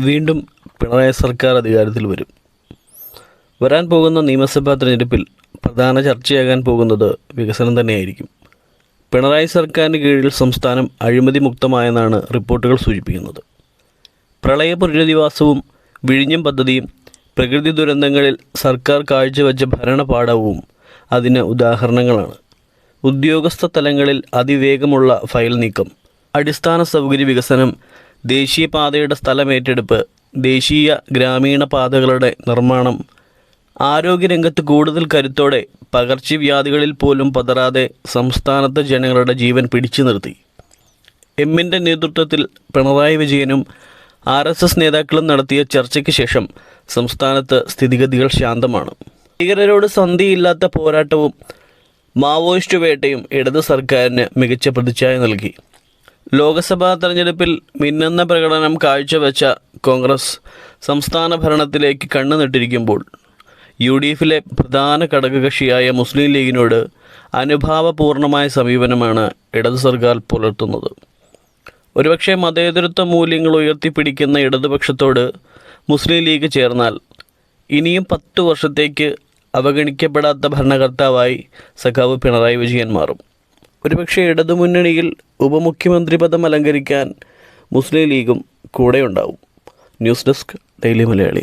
വീണ്ടും പിണറായി സർക്കാർ അധികാരത്തിൽ വരും. വരാൻ പോകുന്ന നിയമസഭാ തിരഞ്ഞെടുപ്പിൽ പ്രധാന ചർച്ചയാകാൻ പോകുന്നത് വികസനം തന്നെയായിരിക്കും. പിണറായി സർക്കാരിന് കീഴിൽ സംസ്ഥാനം അഴിമതി മുക്തമായെന്നാണ് റിപ്പോർട്ടുകൾ സൂചിപ്പിക്കുന്നത്. പ്രളയ പുനരധിവാസവും വിഴിഞ്ഞം പദ്ധതിയും പ്രകൃതി ദുരന്തങ്ങളിൽ സർക്കാർ കാഴ്ചവെച്ച ഭരണപാഠവും അതിന് ഉദാഹരണങ്ങളാണ്. ഉദ്യോഗസ്ഥ തലങ്ങളിൽ അതിവേഗമുള്ള ഫയൽ നീക്കം അടിസ്ഥാന സൗകര്യ വികസനം ദേശീയപാതയുടെ സ്ഥലമേറ്റെടുപ്പ് ദേശീയ ഗ്രാമീണ പാതകളുടെ നിർമ്മാണം ആരോഗ്യരംഗത്ത് കൂടുതൽ കരുത്തോടെ പകർച്ചവ്യാധികളിൽ പോലും പതറാതെ സംസ്ഥാനത്തെ ജനങ്ങളുടെ ജീവൻ പിടിച്ചു നിർത്തി. എമ്മിന്റെ നേതൃത്വത്തിൽ പിണറായി വിജയനും ആർ എസ് എസ് നേതാക്കളും നടത്തിയ ചർച്ചയ്ക്ക് ശേഷം സംസ്ഥാനത്ത് സ്ഥിതിഗതികൾ ശാന്തമാണ്. ഭീകരരോട് സന്ധിയില്ലാത്ത പോരാട്ടവും മാവോയിസ്റ്റ് വേട്ടയും ഇടത് സർക്കാരിന് മികച്ച പ്രതിച്ഛായ നൽകി. ലോക്സഭാ തെരഞ്ഞെടുപ്പിൽ മിന്നുന്ന പ്രകടനം കാഴ്ചവെച്ച കോൺഗ്രസ് സംസ്ഥാന ഭരണത്തിലേക്ക് കണ്ണു നട്ടിരിക്കുമ്പോൾ യു ഡി എഫിലെ പ്രധാന ഘടകകക്ഷിയായ മുസ്ലിം ലീഗിനോട് അനുഭാവപൂർണമായ സമീപനമാണ് ഇടതു സർക്കാർ പുലർത്തുന്നത്. ഒരുപക്ഷെ മതേതരത്വ മൂല്യങ്ങൾ ഉയർത്തിപ്പിടിക്കുന്ന ഇടതുപക്ഷത്തോട് മുസ്ലിം ലീഗ് ചേർന്നാൽ ഇനിയും പത്തു വർഷത്തേക്ക് അവഗണിക്കപ്പെടാത്ത ഭരണകർത്താവായി സഖാവ് പിണറായി വിജയൻ മാറും. ഒരുപക്ഷെ ഇടതുമുന്നണിയിൽ ഉപമുഖ്യമന്ത്രി പദം അലങ്കരിക്കാൻ മുസ്ലിം ലീഗും കൂടെയുണ്ടാവും. News desk daily Malayali.